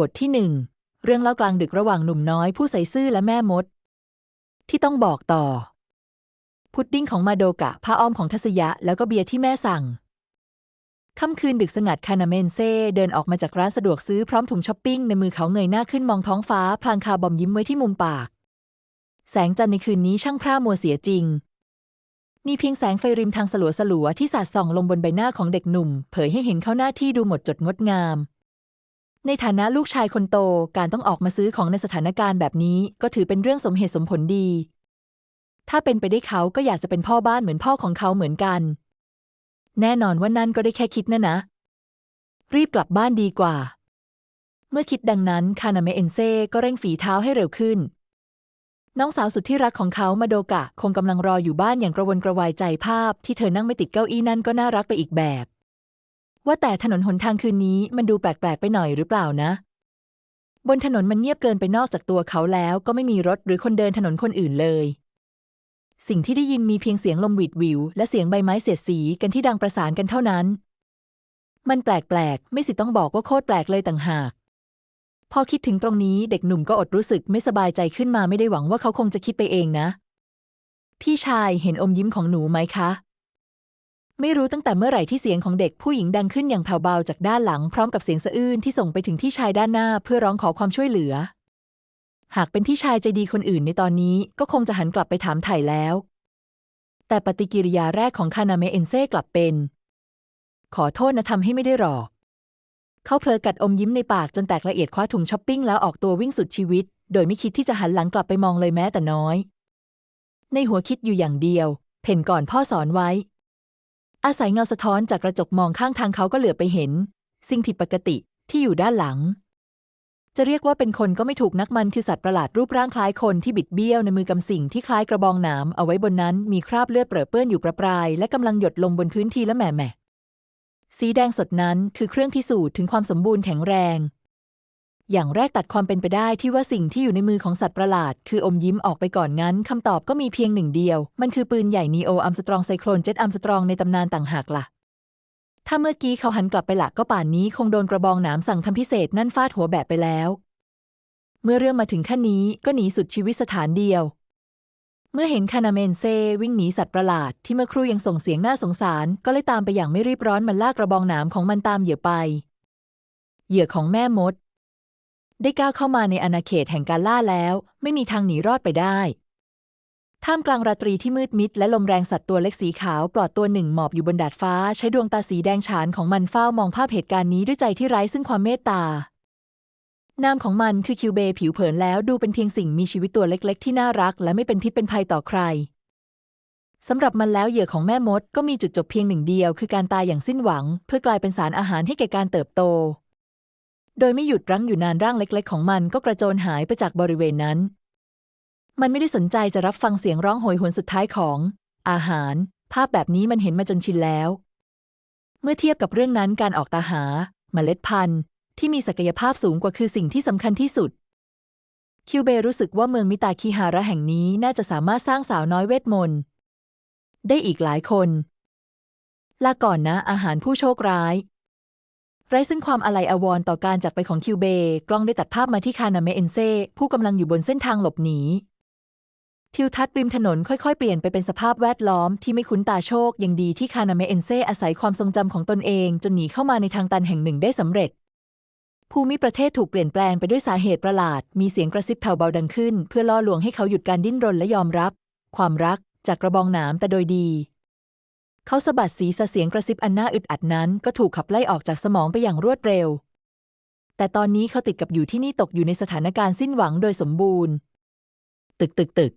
บทที่หนึ่งเรื่องเล่ากลางดึกระหว่างหนุ่มน้อยผู้ใส่ซื่อและแม่มด ที่ต้องบอกต่อ พุดดิ้งของมาโดกะผ้าอ้อมของทัศยะ แล้วก็เบียร์ที่แม่สั่ง ค่ำคืนดึกสงัดคานาเมนเซ่เดินออกมาจากร้านสะดวกซื้อพร้อมถุงช้อปปิ้งในมือเขาเงยหน้าขึ้นมองท้องฟ้า พลางคาบอมยิ้มไว้ที่มุมปาก แสงจันทร์ในคืนนี้ช่างพร่ามัวเสียจริง มีเพียงแสงไฟริมทางสลัวสลัวๆที่สาดส่องลงบนใบหน้าของเด็กหนุ่ม เผยให้เห็นเขาหน้าที่ดูหมดจดงดงาม ในฐานะลูกชายคนโตการต้องออกมาซื้อของในสถานการณ์แบบนี้ ก็ถือเป็นเรื่องสมเหตุสมผลดี ถ้าเป็นไปได้เขาก็อยากจะเป็นพ่อบ้านเหมือนพ่อของเขาเหมือนกัน แน่นอนว่านั่นก็ได้แค่คิดนะนะ รีบกลับบ้านดีกว่า เมื่อคิดดังนั้นคานาเมเอนเซ่ก็เร่งฝีเท้าให้เร็วขึ้น น้องสาวสุดที่รักของเขามาโดกะ คงกำลังรออยู่บ้านอย่างกระวนกระวายใจภาพ ที่เธอนั่งไม่ติดเก้าอี้นั่นก็น่ารักไปอีกแบบ ว่าแต่ถนนหนทางคืนนี้มันดูแปลกๆไปหน่อยหรือเปล่านะ บนถนนมันเงียบเกินไปนอกจากตัวเขาแล้วก็ไม่มีรถหรือคนเดินถนนคนอื่นเลย สิ่งที่ได้ยินมีเพียงเสียงลมหวิดวิว และเสียงใบไม้เสียดสีกันที่ดังประสานกันเท่านั้น มันแปลกๆ ไม่สิต้องบอกว่าโคตรแปลกเลยต่างหาก พอคิดถึงตรงนี้เด็กหนุ่มก็อดรู้สึกไม่สบายใจขึ้นมาไม่ได้หวังว่าเขาคงจะคิดไปเองนะ พี่ชายเห็นอมยิ้มของหนูไหมคะ ไม่รู้ตั้งแต่เมื่อไหร่ที่เสียงของเด็กผู้หญิงดังขึ้นอย่างแผ่วเบาจากด้านหลังพร้อมกับเสียงสะอื้นที่ส่งไปถึงที่ชายด้านหน้าเพื่อร้องขอความช่วยเหลือ หากเป็นที่ชายใจดีคนอื่นในตอนนี้ก็คงจะหันกลับไปถามไถ่แล้ว แต่ปฏิกิริยาแรกของคานาเมเอนเซ่กลับเป็น ขอโทษนะทำให้ไม่ได้หรอกเขาเพลอกัดอมยิ้มในปากจนแตกละเอียดคว้าถุงช้อปปิ้งแล้วออกตัววิ่งสุดชีวิต โดยไม่คิดที่จะหันหลังกลับไปมองเลยแม้แต่น้อย ในหัวคิดอยู่อย่างเดียว เพ่นก่อนพ่อสอนไว้ อาศัยเงาสะท้อนจากกระจกมองข้างทางเขาก็เหลือไปเห็น สิ่งผิดปกติที่อยู่ด้านหลัง จะเรียกว่าเป็นคนก็ไม่ถูกนักมันคือสัตว์ประหลาดรูปร่างคล้ายคนที่บิดเบี้ยวในมือกำสิ่งที่คล้ายกระบองหนามเอาไว้บนนั้นมีคราบเลือดเปรอะเปื้อนอยู่ประปราย และกำลังหยดลงบนพื้นทีละแหม่แหม่สีแดงสดนั้นคือเครื่องพิสูจน์ถึงความสมบูรณ์แข็งแรง อย่างแรกตัดความเป็นไปได้ที่ว่าสิ่งที่อยู่ในมือของสัตว์ประหลาด คืออมยิ้มออกไปก่อนงั้นคำตอบก็มีเพียงหนึ่งเดียว มันคือปืนใหญ่นีโออัมสตรองไซโคลนเจ็ตอัมสตรองในตำนานต่างหากล่ะ ถ้าเมื่อกี้เขาหันกลับไปละก็ป่านนี้คงโดนกระบองหนามสั่งทำพิเศษนั่นฟาดหัวแบบไปแล้ว เมื่อเรื่องมาถึงขั้นนี้ก็หนีสุดชีวิตสถานเดียว เมื่อเห็นคานาเมนเซวิ่งหนีสัตว์ประหลาด ที่เมื่อครู่ยังส่งเสียงน่าสงสาร ก็เลยตามไปอย่างไม่รีบร้อนมันลากกระบองหนามของมันตามเหยื่อไปเหยื่อของแม่มด ได้ก้าวเข้ามาในอาณาเขตแห่งการล่าแล้ว ไม่มีทางหนีรอดไปได้ ท่ามกลางราตรีที่มืดมิด และลมแรงสัตว์ตัวเล็กสีขาวปลอดตัวหนึ่งหมอบอยู่บนดาดฟ้า ใช้ดวงตาสีแดงฉานของมันเฝ้ามองภาพเหตุการณ์นี้ด้วยใจที่ไร้ซึ่งความเมตตานามของมันคือคิวเบผิวเผินแล้วดูเป็นเพียงสิ่งมีชีวิตตัวเล็ก ๆ ที่น่ารัก และไม่เป็นพิษเป็นภัยต่อใครสำหรับมันแล้วเหยื่อของแม่มดก็มีจุดจบเพียงหนึ่งเดียว คือการตายอย่างสิ้นหวัง เพื่อกลายเป็นสารอาหารให้แก่การเติบโต โดยไม่หยุดรั้งอยู่นานร่างเล็ก ๆ ของมันก็กระโจนหายไปจากบริเวณนั้น มันไม่ได้สนใจจะรับฟังเสียงร้องโหยหวนสุดท้ายของ อาหาร ภาพแบบนี้มันเห็นมาจนชินแล้ว เมื่อเทียบกับเรื่องนั้นการออกตาหาเมล็ดพันธุ์ ที่มีศักยภาพสูงกว่าคือสิ่งที่สำคัญที่สุด คิวเบรู้สึกว่าเมืองมิตาคิฮาระแห่งนี้น่าจะสามารถสร้างสาวน้อยเวทมนต์ได้อีกหลายคนลาก่อนนะอาหารผู้โชคร้าย ไร้ซึ่งความอาลัยอาวรต่อการจากไปของคิวเบกล้องได้ตัดภาพมาที่คานาเมเอนเซ่ผู้กำลังอยู่บนเส้นทางหลบหนีทิวทัศน์ริมถนนค่อยๆ เปลี่ยนไปเป็นสภาพแวดล้อมที่ไม่คุ้นตาโชค ยังดีที่คานาเมเอนเซ่อาศัยความทรงจำของตนเอง จนหนีเข้ามาในทางตันแห่งหนึ่งได้สำเร็จ ภูมิประเทศถูกเปลี่ยนแปลงไปด้วยสาเหตุประหลาด มีเสียงกระซิบแผ่วเบาดังขึ้น เพื่อล่อลวงให้เขาหยุดการดิ้นรนและยอมรับ ความรักจากกระบองหนามแต่โดยดี เขาสะบัดศีรษะเสียงกระซิบอันน่าอึดอัดนั้น ก็ถูกขับไล่ออกจากสมองไปอย่างรวดเร็ว แต่ตอนนี้เขาติดกับอยู่ที่นี่ตกอยู่ในสถานการณ์สิ้นหวังโดยสมบูรณ์ ตึกตึกตึก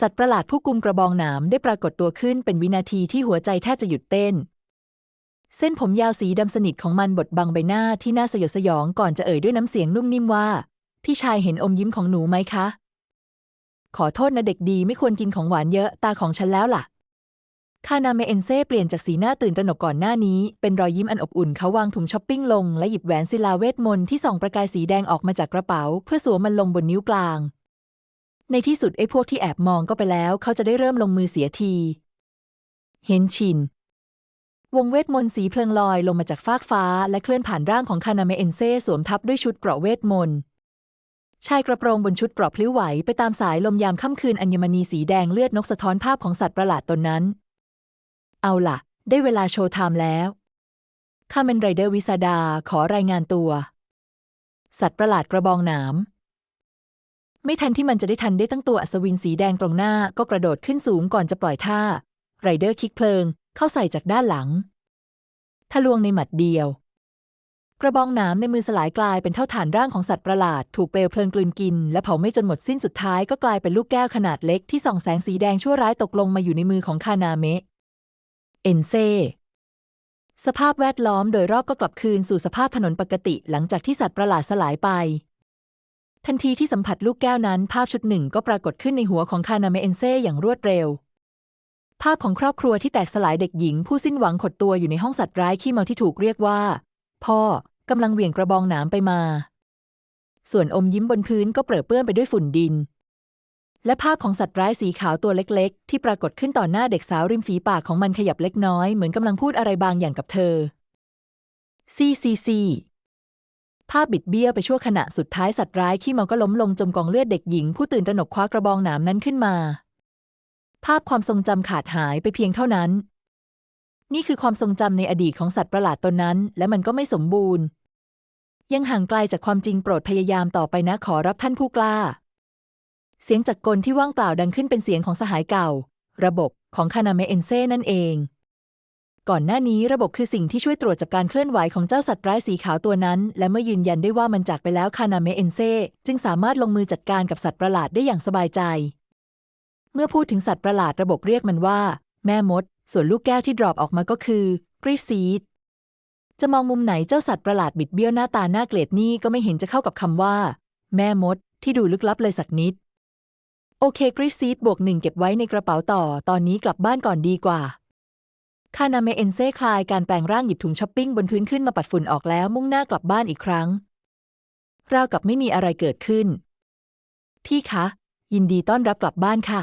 สัตว์ประหลาดผู้กุมกระบองหนามได้ปรากฏตัวขึ้นเป็นวินาทีที่หัวใจแทบจะหยุดเต้น เส้นผมยาวสีดำสนิทของมันบดบังใบหน้าที่น่าสยดสยองก่อนจะเอ่ยด้วยน้ำเสียงนุ่มนิ่มว่า พี่ชายเห็นอมยิ้มของหนูไหมคะ ขอโทษนะเด็กดีไม่ควรกินของหวานเยอะตาของฉันแล้วล่ะ คานาเมเอนเซ่เปลี่ยนจากสีหน้าตื่นตระหนกก่อนหน้านี้ เป็นรอยยิ้มอันอบอุ่นเขาวางถุงช้อปปิ้งลง และหยิบแหวนศิลาเวทมนต์ที่ส่องประกายสีแดงออกมาจากกระเป๋า เพื่อสวมมันลงบนนิ้วกลาง ในที่สุดไอ้พวกที่แอบมองก็ไปแล้ว เขาจะได้เริ่มลงมือเสียที เห็นชิน วงเวทมนต์สีเพลิงลอยลงมาจากฟากฟ้า และเคลื่อนผ่านร่างของคานาเมเอนเซ่สวมทับด้วยชุดเกราะเวทมนต์ชายกระโปรงบนชุดเกราะพลิ้วไหวไปตามสายลมยามค่ำคืนอัญมณีสีแดงเลือดนกสะท้อนภาพของสัตว์ประหลาดตนนั้น เอาล่ะ ได้เวลาโชว์ไทม์แล้วข้าเมนไรเดอร์วิซาดาขอรายงานตัว สัตว์ประหลาดกระบองหนามไม่ทันที่มันจะได้ทันได้ตั้งตัวอัศวินสีแดงตรงหน้าก็กระโดดขึ้นสูงก่อนจะปล่อยท่า ไรเดอร์คิกเพลิงเข้าใส่จากด้านหลัง ทะลวงในหมัดเดียว กระบองหนามในมือสลายกลายเป็นเท่าฐานร่างของสัตว์ประหลาด ถูกเปลวเพลิงกลืนกิน และเผาไหม่จนหมดสิ้นสุดท้ายก็กลายเป็นลูกแก้วขนาดเล็กที่ส่องแสงสีแดงชั่วร้ายตกลงมาอยู่ในมือของคานาเมะ เอ็นเซสภาพแวดล้อมโดยรอบก็กลับคืนสู่สภาพถนนปกติหลังจากที่สัตว์ประหลาดสลายไป ทันทีที่สัมผัสลูกแก้วนั้น ภาพชุดหนึ่งก็ปรากฏขึ้นในหัวของคานาเมเอนเซอย่างรวดเร็ว ภาพของครอบครัวที่แตกสลายเด็กหญิง ผู้สิ้นหวังขดตัวอยู่ในห้องสัตว์ร้ายขี้เมาที่ถูกเรียกว่า พ่อกำลังเหวี่ยงกระบองหนามไปมา ส่วนอมยิ้มบนพื้นก็เปรอะเปื้อนไปด้วยฝุ่นดิน และภาพของสัตว์ร้ายสีขาวตัวเล็กๆ ที่ปรากฏขึ้นต่อหน้าเด็กสาวริมฝีปากของมันขยับเล็กน้อยเหมือนกำลังพูดอะไรบางอย่างกับเธอ ซีซีซีภาพบิดเบี้ยวไปชั่วขณะสุดท้ายสัตว์ร้ายขี้เมาก็ล้มลงจมกองเลือดเด็กหญิงผู้ตื่นตระหนกคว้ากระบองหนามนั้นขึ้นมา ภาพความทรงจำขาดหายไปเพียงเท่านั้น นี่คือความทรงจำในอดีตของสัตว์ประหลาดตนนั้น และมันก็ไม่สมบูรณ์ ยังห่างไกลจากความจริงโปรดพยายามต่อไปนะขอรับท่านผู้กล้า เสียงจากกลที่ว่างเปล่าดังขึ้นเป็นเสียงของสหายเก่า ระบบของคานาเมเอนเซ่นั่นเอง ก่อนหน้านี้ระบบคือสิ่งที่ช่วยตรวจจับการเคลื่อนไหวของเจ้าสัตว์ร้ายสีขาวตัวนั้น และเมื่อยืนยันได้ว่ามันจากไปแล้วคานาเมเอนเซ่จึงสามารถลงมือจัดการกับสัตว์ประหลาดได้อย่างสบายใจ เมื่อพูดถึงสัตว์ประหลาดระบบเรียกมันว่า แม่มด ส่วนลูกแก้วที่ดรอปออกมาก็คือกรีซีดจะมองมุมไหนเจ้าสัตว์ประหลาดบิดเบี้ยวหน้าตาน่าเกลียดนี่ก็ไม่เห็นจะเข้ากับคำว่า แม่มด ที่ดูลึกลับเลยสักนิด โอเคกริซีดบวกหนึ่งเก็บไว้ในกระเป๋าต่อ ตอนนี้กลับบ้านก่อนดีกว่า คานาเมเอนเซ่คลายการแปลงร่างหยิบถุงช้อปปิ้งบนพื้นขึ้นมาปัดฝุ่นออกแล้วมุ่งหน้ากลับบ้านอีกครั้ง ราวกับไม่มีอะไรเกิดขึ้น พี่คะ ยินดีต้อนรับกลับบ้านค่ะ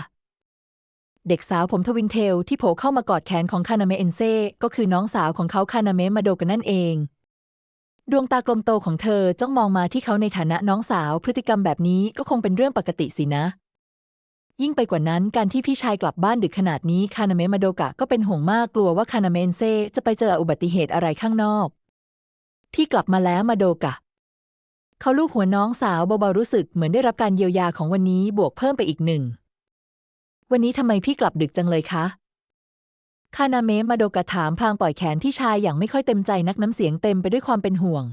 เด็กสาวผมทวินเทลที่โผล่เข้ามากอดแขนของคานาเมเอนเซ่ก็คือน้องสาวของเขาคานาเมมาโดกันนั่นเอง ดวงตากลมโตของเธอจ้องมองมาที่เขาในฐานะน้องสาวพฤติกรรมแบบนี้ก็คงเป็นเรื่องปกติสินะ ยิ่งไปกว่านั้นการที่พี่ชายกลับบ้านดึกขนาดนี้คานาเมะมาโดกะก็เป็นห่วงมากกลัวว่าคานาเมนเซจะไปเจออุบัติเหตุอะไรข้างนอก ที่กลับมาแล้วมาโดกะ เขาลูบหัวน้องสาวเบาๆรู้สึกเหมือนได้รับการเยียวยาของวันนี้บวกเพิ่มไปอีกหนึ่ง วันนี้ทำไมพี่กลับดึกจังเลยคะคานาเมะมาโดกะถามพลางปล่อยแขนพี่ชายอย่างไม่ค่อยเต็มใจนักน้ำเสียงเต็มไปด้วยความเป็นห่วง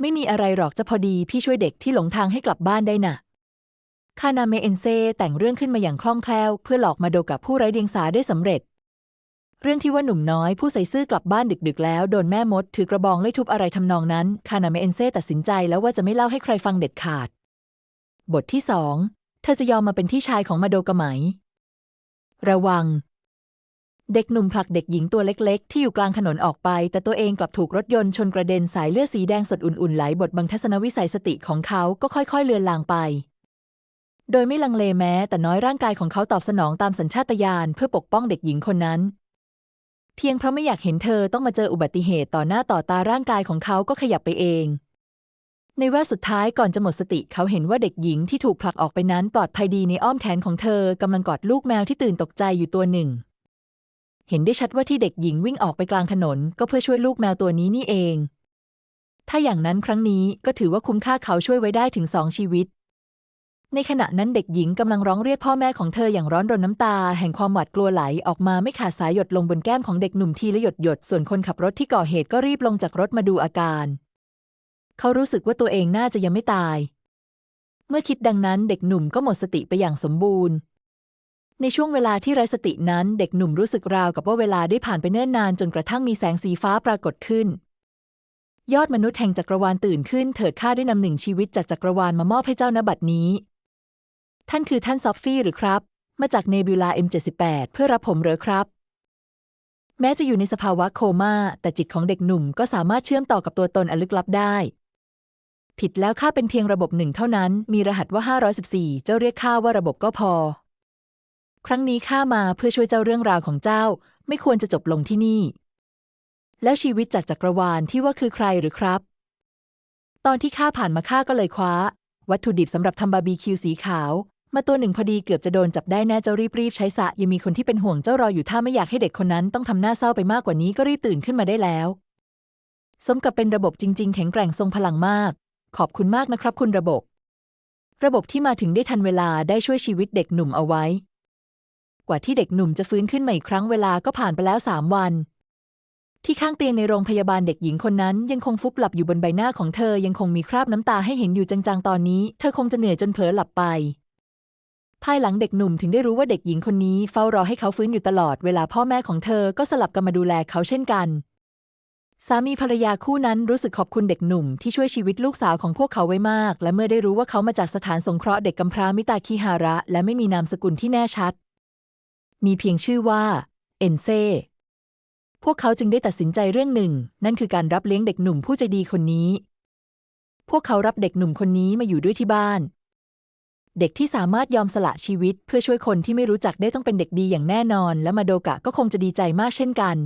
ไม่มีอะไรหรอกจะพอดีพี่ช่วยเด็กที่หลงทางให้กลับบ้านได้น่ะ คานาเมเอนเซแต่งเรื่องขึ้นมาอย่างคล่องแคล่ว เพื่อหลอกมาโดกับผู้ไร้เดียงสาได้สำเร็จ เรื่องที่ว่าหนุ่มน้อยผู้ใส่ซื่อกลับบ้านดึกๆ แล้วโดนแม่มดถือกระบองไล่ทุบอะไรทำนองนั้น คานาเมเอนเซตัดสินใจแล้วว่าจะไม่เล่าให้ใครฟังเด็ดขาด บทที่สองเธอจะยอมมาเป็นที่ชายของมาโดกะไหม ระวัง เด็กหนุ่มผลักเด็กหญิงตัวเล็กๆ ที่อยู่กลางถนนออกไป แต่ตัวเองกลับถูกรถยนต์ชนกระเด็นสายเลือดสีแดงสดอุ่นๆไหลบทบังทัศนวิสัยสติของเขาก็ค่อยๆเลือนลางไป โดยไม่ลังเลแม้แต่น้อยร่างกายของเขาตอบสนองตามสัญชาตญาณเพื่อปกป้องเด็กหญิงคนนั้น เพียงเพราะไม่อยากเห็นเธอต้องมาเจออุบัติเหตุต่อหน้าต่อตาร่างกายของเขาก็ขยับไปเอง ในแวบสุดท้ายก่อนจะหมดสติเขาเห็นว่าเด็กหญิงที่ถูกผลักออกไปนั้นปลอดภัยดีในอ้อมแขนของเธอกำลังกอดลูกแมวที่ตื่นตกใจอยู่ตัวหนึ่ง เห็นได้ชัดว่าที่เด็กหญิงวิ่งออกไปกลางถนน ก็เพื่อช่วยลูกแมวตัวนี้นี่เอง ถ้าอย่างนั้นครั้งนี้ก็ถือว่าคุ้มค่าเขาช่วยไว้ได้ถึงสองชีวิต ในขณะนั้นเด็กหญิงกำลังร้องเรียกพ่อแม่ของเธออย่างร้อนรนน้ำตา แห่งความหวาดกลัวไหลออกมาไม่ขาดสายหยดลงบนแก้มของเด็กหนุ่มทีละหยดหยด ส่วนคนขับรถที่ก่อเหตุก็รีบลงจากรถมาดูอาการ เขารู้สึกว่าตัวเองน่าจะยังไม่ตาย เมื่อคิดดังนั้นเด็กหนุ่มก็หมดสติไปอย่างสมบูรณ์ ในช่วงเวลาที่ไร้สตินั้นเด็กหนุ่มรู้สึกราวกับว่าเวลาได้ผ่านไปเนิ่นนานจนกระทั่งมีแสงสีฟ้าปรากฏขึ้นยอดมนุษย์แห่งจักรวาลตื่นขึ้นเถิดข้าได้นำหนึ่งชีวิตจากจักรวาลมามอบให้เจ้าณบัดนี้ ท่านคือท่านซอฟฟี่หรือครับ มาจากเนบิวลา M78 เพื่อรับผมเหรอครับ แม้จะอยู่ในสภาวะโคม่า แต่จิตของเด็กหนุ่มก็สามารถเชื่อมต่อกับตัวตนอันลึกลับได้ ผิดแล้วข้าเป็นเพียงระบบหนึ่งเท่านั้น มีรหัสว่า 514 เจ้าเรียกข้าว่าระบบก็พอ ครั้งนี้ข้ามาเพื่อช่วยเจ้าเรื่องราวของเจ้า ไม่ควรจะจบลงที่นี่ แล้วชีวิตจากจักรวาลที่ว่าคือใครหรือครับ ตอนที่ข้าผ่านมาข้าก็เลยคว้า วัตถุดิบสำหรับทำบาร์บีคิวสีขาว มาตัวหนึ่งพอดีเกือบจะโดนจับได้แน่เจ้ารีบรีบใช้สะยังมีคนที่เป็นห่วงเจ้ารออยู่ถ้าไม่อยากให้เด็กคนนั้นต้องทำหน้าเศร้าไปมากกว่านี้ก็รีบตื่นขึ้นมาได้แล้ว สมกับเป็นระบบจริง ๆ แข็งแกร่งทรงพลังมาก ขอบคุณมากนะครับ คุณระบบ ระบบที่มาถึงได้ทันเวลาได้ช่วยชีวิตเด็กหนุ่มเอาไว้ กว่าที่เด็กหนุ่มจะฟื้นขึ้นมาอีกครั้งเวลาก็ผ่านไปแล้วสามวันที่ข้างเตียงในโรงพยาบาลเด็กหญิงคนนั้นยังคงฟุบหลับอยู่บนใบหน้าของเธอยังคงมีคราบน้ำตาให้เห็นอยู่จางๆ ตอนนี้ เธอคงจะเหนื่อยจนเผลอหลับไป ภายหลังเด็กหนุ่มถึงได้รู้ว่าเด็กหญิงคนนี้เฝ้ารอให้เขาฟื้นอยู่ตลอดเวลาพ่อแม่ของเธอก็สลับกันมาดูแลเขาเช่นกัน สามีภรรยาคู่นั้นรู้สึกขอบคุณเด็กหนุ่มที่ช่วยชีวิตลูกสาวของพวกเขาไว้มาก และเมื่อได้รู้ว่าเขามาจากสถานสงเคราะห์เด็กกำพร้ามิตาคิฮาระ และไม่มีนามสกุลที่แน่ชัด มีเพียงชื่อว่า เอ็นเซพวกเขาจึงได้ตัดสินใจเรื่องหนึ่ง นั่นคือการรับเลี้ยงเด็กหนุ่มผู้ใจดีคนนี้ พวกเขารับเด็กหนุ่มคนนี้มาอยู่ด้วยที่บ้าน เด็กที่สามารถยอมสละชีวิต เพื่อช่วยคนที่ไม่รู้จักได้ต้องเป็นเด็กดีอย่างแน่นอน และมาโดกะก็คงจะดีใจมากเช่นกัน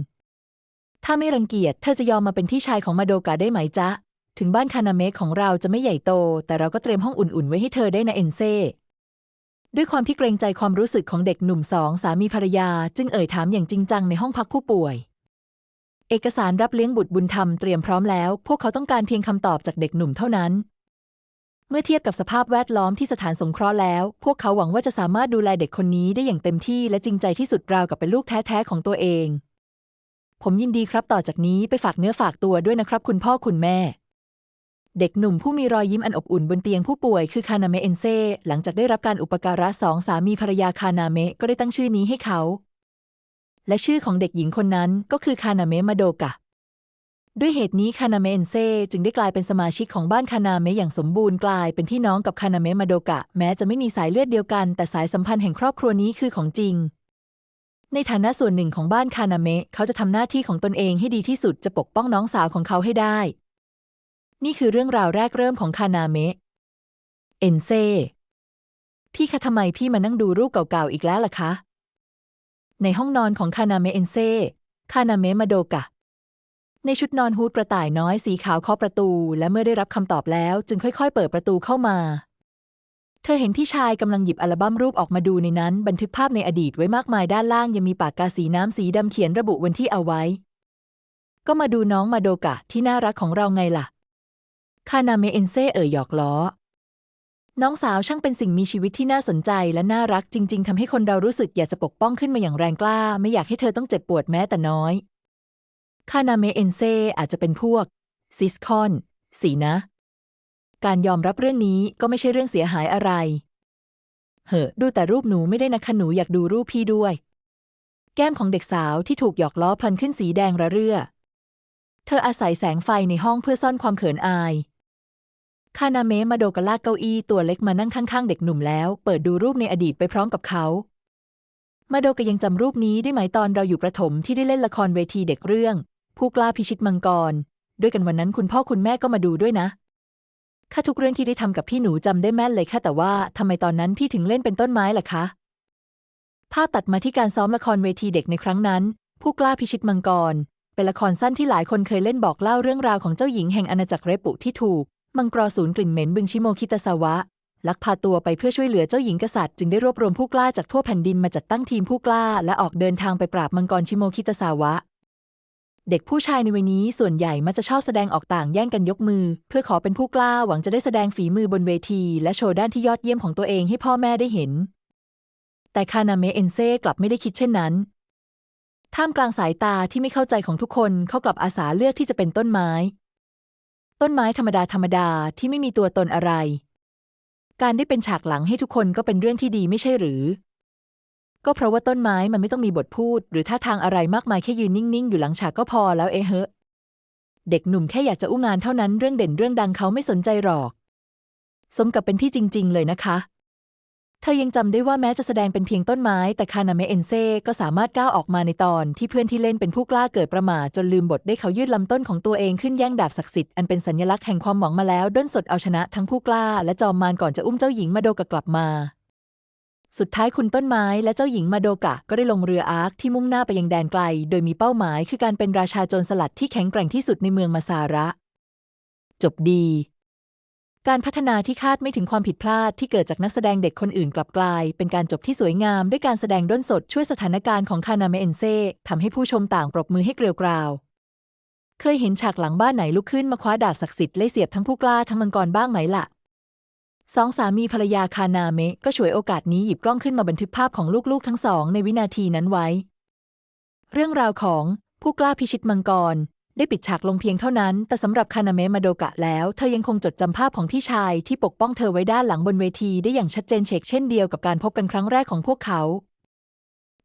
ถ้าไม่รังเกียจเธอจะยอมมาเป็นที่ชายของมาโดกะได้ไหมจ๊ะ ถึงบ้านคานาเมะของเราจะไม่ใหญ่โต แต่เราก็เตรียมห้องอุ่นๆไว้ให้เธอได้นะเอ็นเซด้วยความที่เกรงใจความรู้สึกของเด็กหนุ่มสองสามีภรรยา จึงเอ่ยถามอย่างจริงจังในห้องพักผู้ป่วย เอกสารรับเลี้ยงบุตรบุญธรรมเตรียมพร้อมแล้ว พวกเขาต้องการเพียงคำตอบจากเด็กหนุ่มเท่านั้น เมื่อเทียบกับสภาพแวดล้อมที่สถานสงเคราะห์แล้ว พวกเขาหวังว่าจะสามารถดูแลเด็กคนนี้ได้อย่างเต็มที่และจริงใจที่สุดราวกับเป็นลูกแท้ๆของตัวเอง ผมยินดีครับต่อจากนี้ไปฝากเนื้อฝากตัวด้วยนะครับ คุณพ่อคุณแม่ เด็กหนุ่มผู้มีรอยยิ้มอันอบอุ่นบนเตียงผู้ป่วยคือคานาเมเอนเซหลังจากได้รับการอุปการะสองสามีภรรยาคานาเมก็ได้ตั้งชื่อนี้ให้เขา และชื่อของเด็กหญิงคนนั้นก็คือคานาเมมาโดกะ ด้วยเหตุนี้คานาเมเอนเซจึงได้กลายเป็นสมาชิกของบ้านคานาเมอย่างสมบูรณ์กลายเป็นพี่น้องกับคานาเมมาโดกะ แม้จะไม่มีสายเลือดเดียวกัน แต่สายสัมพันธ์แห่งครอบครัวนี้คือของจริง ในฐานะส่วนหนึ่งของบ้านคานาเมะเขาจะทำหน้าที่ของตนเองให้ดีที่สุดจะปกป้องน้องสาวของเขาให้ได้ นี่คือเรื่องราวแรกเริ่มของคานาเมะเอนเซพี่คะทำไมพี่มานั่งดูรูปเก่าๆอีกแล้วล่ะคะ ในห้องนอนของคานาเมะเอนเซคานาเมะมาโดกะ ในชุดนอนฮูดกระต่ายน้อยสีขาวเคาะประตู และเมื่อได้รับคำตอบแล้วจึงค่อยๆ เปิดประตูเข้ามา เธอเห็นที่ชายกำลังหยิบอัลบั้มรูปออกมาดูในนั้น บันทึกภาพในอดีตไว้มากมายด้านล่างยังมีปากกาสีน้ำสีดำเขียนระบุวันที่เอาไว้ ก็มาดูน้องมาโดกะที่น่ารักของเราไงล่ะ คานาเมเอนเซเอ่ยหยอกล้อ น้องสาวช่างเป็นสิ่งมีชีวิตที่น่าสนใจและน่ารักจริง ๆทำให้คนเรารู้สึกอยากจะปกป้องขึ้นมาอย่างแรงกล้า ไม่อยากให้เธอต้องเจ็บปวดแม้แต่น้อย คานาเมเอนเซอาจจะเป็นพวก ซิสคอน สีนะ การยอมรับเรื่องนี้ก็ไม่ใช่เรื่องเสียหายอะไร เหอะ ดูแต่รูปหนูไม่ได้นะคะหนูอยากดูรูปพี่ด้วย แก้มของเด็กสาวที่ถูกหยอกล้อพลันขึ้นสีแดงระเรื่อ เธออาศัยแสงไฟในห้องเพื่อซ่อนความเขินอาย คานาเมะมาโดกลากเก้าอี้ตัวเล็กมานั่งข้างๆ เด็กหนุ่มแล้ว เปิดดูรูปในอดีตไปพร้อมกับเขามาโดกยังจำรูปนี้ได้ไหมตอนเราอยู่ประถมที่ได้เล่นละครเวทีเด็กเรื่อง ผู้กล้าพิชิตมังกร ด้วยกันวันนั้นคุณพ่อคุณแม่ก็มาดูด้วยนะข้าทุกเรื่องที่ได้ทำกับพี่หนูจำได้แม่นเลยค่ะแต่ว่าทำไมตอนนั้นพี่ถึงเล่นเป็นต้นไม้ล่ะคะภาพตัดมาที่การซ้อมละครเวทีเด็กในครั้งนั้น ผู้กล้าพิชิตมังกร เป็นละครสั้นที่หลายคนเคยเล่นบอกเล่าเรื่องราวของเจ้าหญิงแห่งอาณาจักรเรปุที่ถูก มังกรสูนกลิ่นเหม็นบึงชิโมคิตาซาวะ ลักพาตัวไปเพื่อช่วยเหลือเจ้าหญิงกษัตริย์จึงได้รวบรวมผู้กล้าจากทั่วแผ่นดินมาจัดตั้งทีมผู้กล้า และออกเดินทางไปปราบมังกรชิโมคิตาซาวะ เด็กผู้ชายในวัยนี้ส่วนใหญ่มักจะชอบแสดงออกต่างแย่งกันยกมือ เพื่อขอเป็นผู้กล้าหวังจะได้แสดงฝีมือบนเวที และโชว์ด้านที่ยอดเยี่ยมของตัวเองให้พ่อแม่ได้เห็น แต่คานาเมเอนเซ่กลับไม่ได้คิดเช่นนั้น ท่ามกลางสายตาที่ไม่เข้าใจของทุกคนเขากลับอาสาเลือกที่จะเป็นต้นไม้ ต้นไม้ธรรมดาธรรมดาที่ไม่มีตัวตนอะไร การได้เป็นฉากหลังให้ทุกคนก็เป็นเรื่องที่ดีไม่ใช่หรือ ก็เพราะว่าต้นไม้มันไม่ต้องมีบทพูด หรือท่าทางอะไรมากมายแค่ยืนนิ่งๆ อยู่หลังฉากก็พอแล้วเอะเฮะ เด็กหนุ่มแค่อยากจะอู้งานเท่านั้นเรื่องเด่นเรื่องดังเขาไม่สนใจหรอก สมกับเป็นพี่จริง ๆ เลยนะคะ เธอยังจำได้ว่าแม้จะแสดงเป็นเพียงต้นไม้ แต่คานาเมเอนเซ่ก็สามารถก้าวออกมาในตอนที่เพื่อนที่เล่นเป็นผู้กล้าเกิดประมาทจนลืมบทได้เขายืดลำต้นของตัวเองขึ้นแย่งดาบศักดิ์สิทธิ์อันเป็นสัญลักษณ์แห่งความหวังมาแล้วด้นสดเอาชนะทั้งผู้กล้าและจอมมารก่อนจะอุ้มเจ้าหญิงมาโดกกลับมา สุดท้ายคุณต้นไม้และเจ้าหญิงมาโดกะก็ได้ลงเรืออาร์คที่มุ่งหน้าไปยังแดนไกล โดยมีเป้าหมายคือการเป็นราชาโจรสลัดที่แข็งแกร่งที่สุดในเมืองมาซาระ จบดี การพัฒนาที่คาดไม่ถึงความผิดพลาดที่เกิดจากนักแสดงเด็กคนอื่นกลับกลาย เป็นการจบที่สวยงามด้วยการแสดงด้นสดช่วยสถานการณ์ของคานาเมเอนเซ่ทำให้ผู้ชมต่างปรบมือให้เกลียวกราวเคยเห็นฉากหลังบ้านไหนลุกขึ้นมาคว้าดาบศักดิ์สิทธิ์ไล่เสียบทั้งผู้กล้าทั้งมังกรบ้างไหมล่ะ สองสามีภรรยาคานาเมะก็ฉวยโอกาสนี้หยิบกล้องขึ้นมาบันทึกภาพของลูกๆทั้งสองในวินาทีนั้นไว้ เรื่องราวของผู้กล้าพิชิตมังกร ได้ปิดฉากลงเพียงเท่านั้น แต่สำหรับคานาเมะมาโดกะแล้ว เธอยังคงจดจำภาพของพี่ชายที่ปกป้องเธอไว้ด้านหลังบนเวทีได้อย่างชัดเจนเฉกเช่นเดียวกับการพบกันครั้งแรกของพวกเขา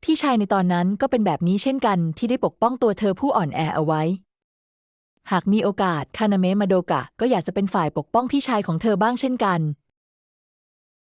พี่ชายในตอนนั้นก็เป็นแบบนี้เช่นกันที่ได้ปกป้องตัวเธอผู้อ่อนแอเอาไว้ หากมีโอกาสคานาเมะมาโดกะก็อยากจะเป็นฝ่ายปกป้องพี่ชายของเธอบ้างเช่นกัน